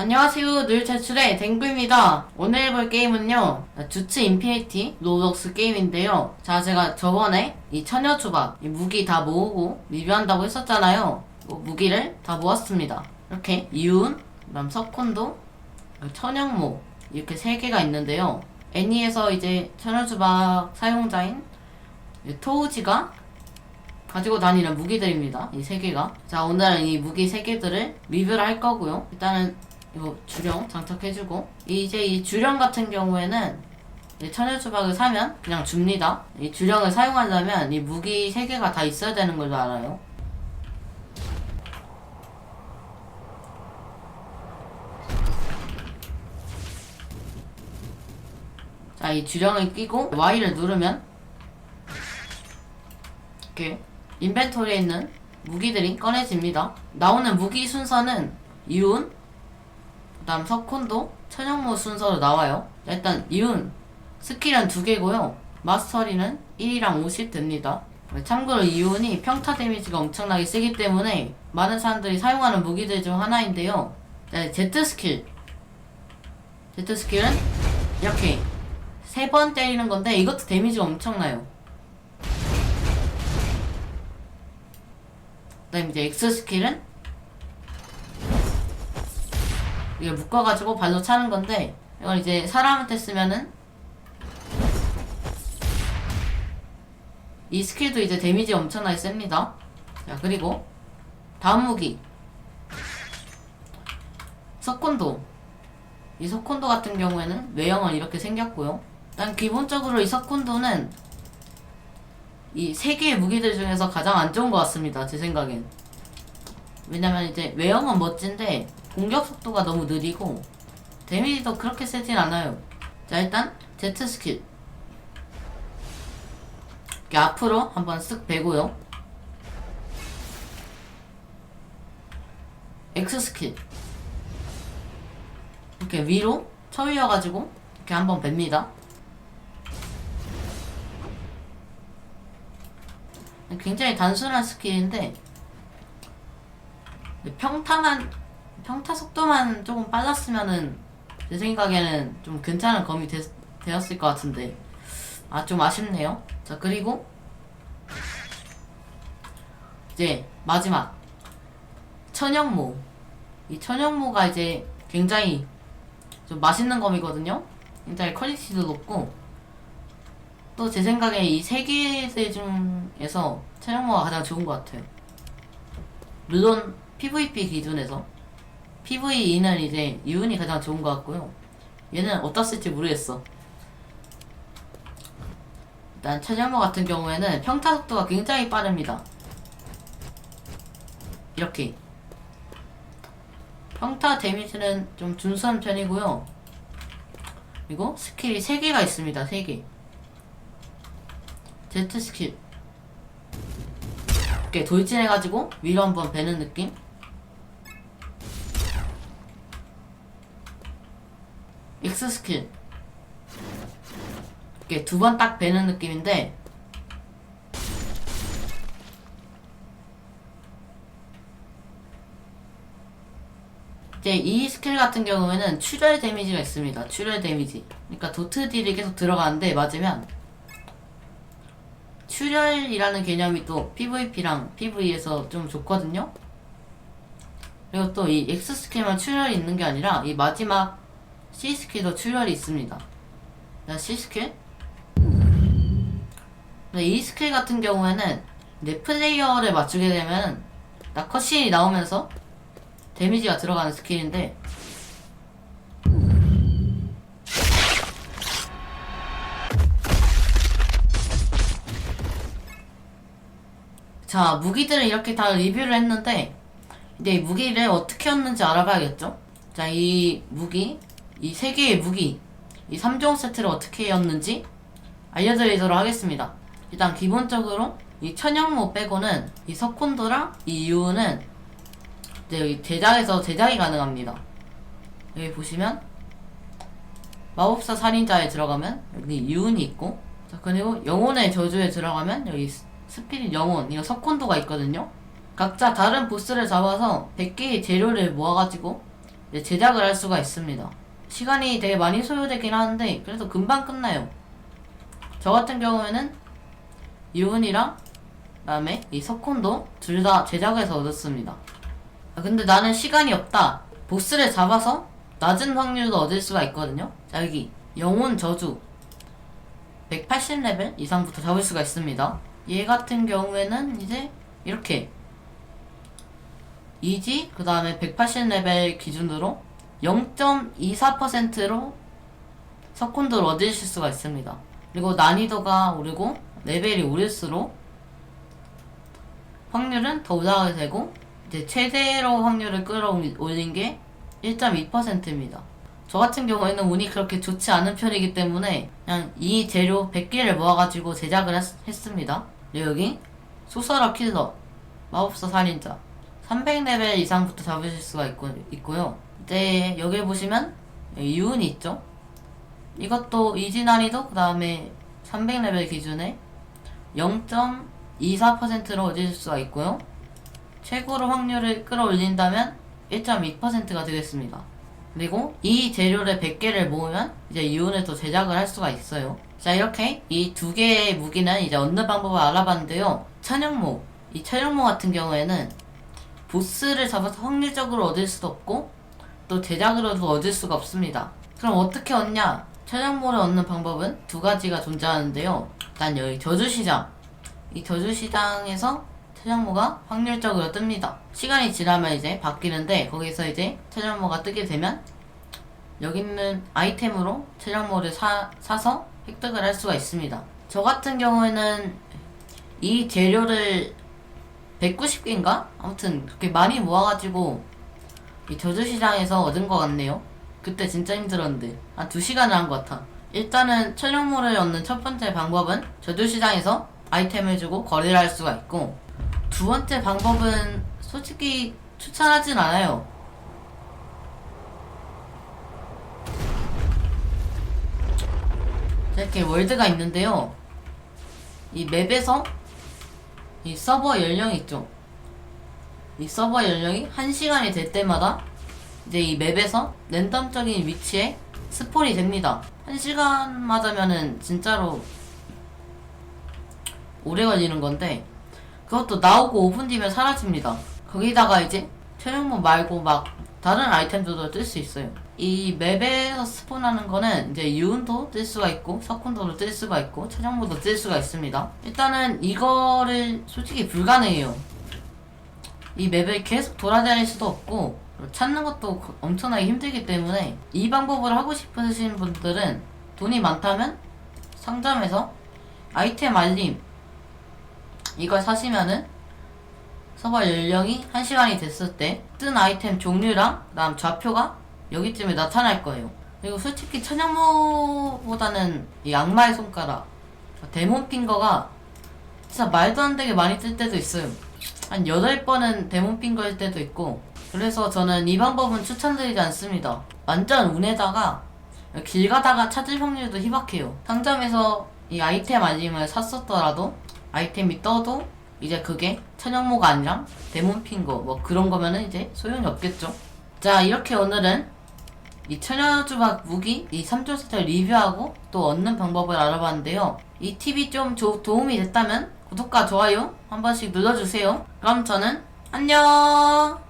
안녕하세요. 늘 제출의 댕구입니다. 오늘 해볼 게임은요. 주츠 인피니티 로덕스 게임인데요. 자, 제가 저번에 이 처녀주박, 이 무기 다 모으고 리뷰한다고 했었잖아요. 뭐 무기를 다 모았습니다. 이렇게 이운, 그다음 석콘도, 천연모 이렇게 세 개가 있는데요. 애니에서 이제 처녀주박 사용자인 이 토우지가 가지고 다니는 무기들입니다. 이 세 개가. 자, 오늘은 이 무기 세 개들을 리뷰를 할 거고요. 일단은 이거 주령 장착해주고 이제 이 주령 같은 경우에는 이 천연수박을 사면 그냥 줍니다. 이 주령을 사용하려면 이 무기 세 개가 다 있어야 되는 걸로 알아요. 자, 이 주령을 끼고 Y를 누르면 이렇게 인벤토리에 있는 무기들이 꺼내집니다. 나오는 무기 순서는 그 다음 석콘도, 천연모 순서로 나와요. 일단 이운, 스킬은 두 개고요. 마스터리는 1이랑 50 됩니다. 참고로 이운이 평타 데미지가 엄청나게 세기 때문에 많은 사람들이 사용하는 무기들 중 하나인데요. 네, Z 스킬. Z 스킬은 이렇게 세 번 때리는 건데 이것도 데미지가 엄청나요. 그다음 이제 X 스킬은 이걸 묶어가지고 발로 차는 건데 이건 이제 사람한테 쓰면은 이 스킬도 이제 데미지 엄청나게 셉니다. 자 그리고 다음 무기 석콘도 이 석콘도 같은 경우에는 외형은 이렇게 생겼고요. 일단 기본적으로 이 석콘도는 이 세 개의 무기들 중에서 가장 안 좋은 것 같습니다. 제 생각엔. 왜냐면 이제 외형은 멋진데 공격 속도가 너무 느리고 데미지도 그렇게 세진 않아요. 자 일단 Z 스킬 이렇게 앞으로 한번 쓱 빼고요. X 스킬 이렇게 위로 쳐올려가지고 이렇게 한번 뺍니다. 굉장히 단순한 스킬인데 평타만 평타 속도만 조금 빨랐으면은 제 생각에는 좀 괜찮은 검이 되, 되었을 것 같은데 아 좀 아쉽네요. 자 그리고 이제 마지막 천연모 이 천연모가 이제 굉장히 좀 맛있는 검이거든요. 굉장히 퀄리티도 높고 또 제 생각에 이 세 개들 중에서 천연모가 가장 좋은 것 같아요. 물론 PVP 기준에서 PVE는 이제 유은이 가장 좋은 것 같고요. 얘는 쓸지 모르겠어. 일단 천연모 같은 경우에는 평타 속도가 굉장히 빠릅니다. 이렇게 평타 데미지는 좀 준수한 편이고요. 그리고 스킬이 3개가 있습니다. 3개. Z 스킬. 이렇게 돌진해가지고 위로 한번 베는 느낌? X 스킬. 이렇게 두 번 딱 베는 느낌인데 이제 이 스킬 같은 경우에는 출혈 데미지가 있습니다. 출혈 데미지. 그러니까 도트 딜이 계속 들어가는데 맞으면 출혈이라는 개념이 또 PVP랑 PV에서 좀 좋거든요. 그리고 또 이 X 스킬만 출혈이 있는 게 아니라 이 마지막 C 스킬도 출혈이 있습니다. 자, C 스킬. 근데 이 스킬 같은 경우에는 내 플레이어를 맞추게 되면 나 컷신이 나오면서 데미지가 들어가는 스킬인데 자 무기들은 이렇게 다 리뷰를 했는데 이제 이 무기를 어떻게 얻는지 알아봐야겠죠 자 이 무기 이 세 개의 무기 이 3종 세트를 어떻게 얻는지 알려드리도록 하겠습니다 일단 기본적으로 이 천연모 빼고는 이 석콘도랑 이 유는 이제 여기 제작에서 제작이 가능합니다. 여기 보시면 마법사 살인자에 들어가면 여기 유은이 있고 자 그리고 영혼의 저주에 들어가면 여기 스- 스피릿 영혼 이거 석콘도가 있거든요. 각자 다른 보스를 잡아서 100개의 재료를 모아가지고 제작을 할 수가 있습니다. 시간이 되게 많이 소요되긴 하는데 그래도 금방 끝나요. 저 같은 경우에는 유은이랑 그다음에 이 석콘도 둘 다 제작해서 얻었습니다. 아, 근데 나는 시간이 없다. 보스를 잡아서 낮은 확률도 얻을 수가 있거든요. 자 여기 영혼 저주 180레벨 이상부터 잡을 수가 있습니다. 얘 같은 경우에는 이제 이렇게 이지 그 다음에 180레벨 기준으로 0.24%로 석콘도를 얻으실 수가 있습니다. 그리고 난이도가 오르고 레벨이 오를수록 확률은 더 올라가게 되고 이제 최대로 확률을 끌어올린 게 1.2%입니다. 저 같은 경우에는 운이 그렇게 좋지 않은 편이기 때문에 그냥 이 재료 100개를 모아가지고 제작을 했. 그리고 여기 소설어 킬러, 마법사 살인자 300레벨 이상부터 잡으실 수가 있고, 있고요. 이제 여기 보시면 유운이 있죠. 이것도 이지 난이도 그 다음에 300레벨 기준에 0.24%로 얻으실 수가 있고요. 최고로 확률을 끌어올린다면 1.2%가 되겠습니다. 그리고 이 재료를 100개를 모으면 이제 이온을 또 제작을 할 수가 있어요. 자 이렇게 이 두 개의 무기는 이제 얻는 방법을 알아봤는데요. 천연모 이 천연모 같은 경우에는 보스를 잡아서 확률적으로 얻을 수도 없고 또 제작으로도 얻을 수가 없습니다. 그럼 어떻게 얻냐? 천연모를 얻는 방법은 두 가지가 존재하는데요. 일단 여기 저주시장 이 저주시장에서 천연모가 확률적으로 뜹니다. 시간이 지나면 이제 바뀌는데 거기서 이제 천연모가 뜨게 되면 여기 있는 아이템으로 천연모를 사, 사서 획득을 할 수가 있습니다. 저 같은 경우에는 이 재료를 190개인가? 아무튼 그렇게 많이 모아가지고 이 저주시장에서 얻은 것 같네요. 그때 진짜 힘들었는데 한 2시간을 한 것 같아. 일단은 천연모를 얻는 첫 번째 방법은 저주시장에서 아이템을 주고 거래를 할 수가 있고 두 번째 방법은 솔직히 추천하진 않아요. 자, 이렇게 월드가 있는데요. 이 맵에서 이 서버 연령이 있죠. 이 서버 연령이 1시간이 될 때마다 이제 이 맵에서 랜덤적인 위치에 스폰이 됩니다. 1시간 맞으면은 진짜로 오래 걸리는 건데 그것도 나오고 5분 뒤면 사라집니다. 거기다가 이제 천연모 말고 막 다른 아이템들도 뜰 수 있어요. 이 맵에서 스폰하는 거는 이제 유운도 뜰 수가 있고 석훈도도 뜰 수가 있고 천연모도 뜰 수가 있습니다. 일단은 이거를 솔직히 불가능해요. 이 맵을 계속 돌아다닐 수도 없고 찾는 것도 엄청나게 힘들기 때문에 이 방법을 하고 싶으신 분들은 돈이 많다면 상점에서 아이템 알림 이걸 사시면은 서버 연령이 1시간이 됐을 때 뜬 아이템 종류랑 그다음 좌표가 여기쯤에 나타날 거예요. 그리고 솔직히 천연모보다는 이 악마의 손가락, 데몬 핑거가 진짜 말도 안 되게 많이 뜰 때도 있어요. 한 8번은 데몬 핑거일 때도 있고 그래서 저는 이 방법은 추천드리지 않습니다. 완전 운에다가 길 가다가 찾을 확률도 희박해요. 상점에서 이 아이템 알림을 샀었더라도 아이템이 떠도 이제 그게 천연모가 아니라 데몬핑거 뭐 그런 거면은 이제 소용이 없겠죠. 자 이렇게 오늘은 이 천연주박 무기 이 3조 세트를 리뷰하고 또 얻는 방법을 알아봤는데요. 이 팁이 좀 조- 도움이 됐다면 구독과 좋아요 한 번씩 눌러주세요. 그럼 저는 안녕!